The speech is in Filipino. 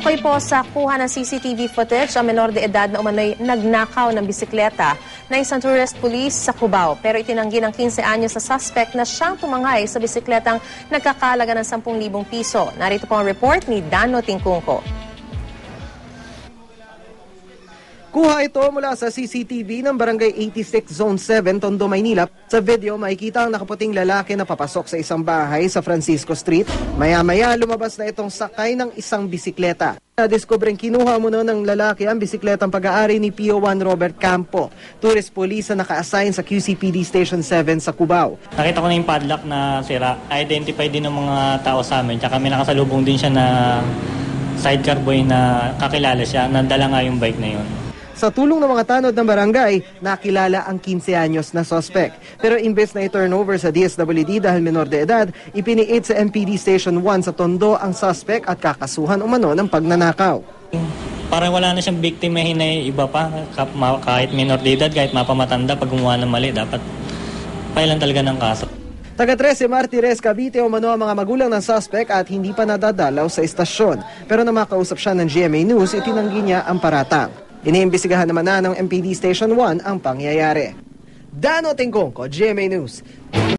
Tukoy po sa kuha ng CCTV footage ang menor de edad na umano'y nagnakaw ng bisikleta na isang tourist police sa Cubao. Pero itinanggi ng 15 anyos sa suspect na siyang tumangay sa bisikletang nagkakalaga ng 10,000 piso. Narito po ang report ni Dano Tingkungko. Kuha ito mula sa CCTV ng Barangay 86 Zone 7, Tondo, Maynila. Sa video, makikita ang nakaputing lalaki na papasok sa isang bahay sa Francisco Street. Maya-maya, lumabas na itong sakay ng isang bisikleta. Nadiskubreng kinuha mo ng lalaki ang bisikletang pag-aari ni PO1 Robert Campo, tourist police na naka-assign sa QCPD Station 7 sa Cubao. Nakita ko na yung padlock na sira. Identify din ng mga tao sa amin. Tsaka may nakasalubong din siya na sidecar boy na kakilala siya. Nandala nga yung bike na yun. Sa tulong ng mga tanod ng barangay, nakilala ang 15 anyos na suspect. Pero imbes na i-turnover sa DSWD dahil menor de edad, ipiniit sa MPD Station 1 sa Tondo ang suspect at kakasuhan umano ng pagnanakaw. Parang wala na siyang biktimahin na iba pa. Kahit minor de edad, kahit mapamatanda, pag gumawa ng mali, dapat pailan talaga ng kaso. Taga 13 Martires, Cavite umano ang mga magulang ng suspect at hindi pa nadadalaw sa istasyon. Pero na makausap siya ng GMA News, itinanggi niya ang paratang. Iniimbestigahan naman na ng MPD Station 1 ang pangyayari. Dano Tingkong ko, GMA News.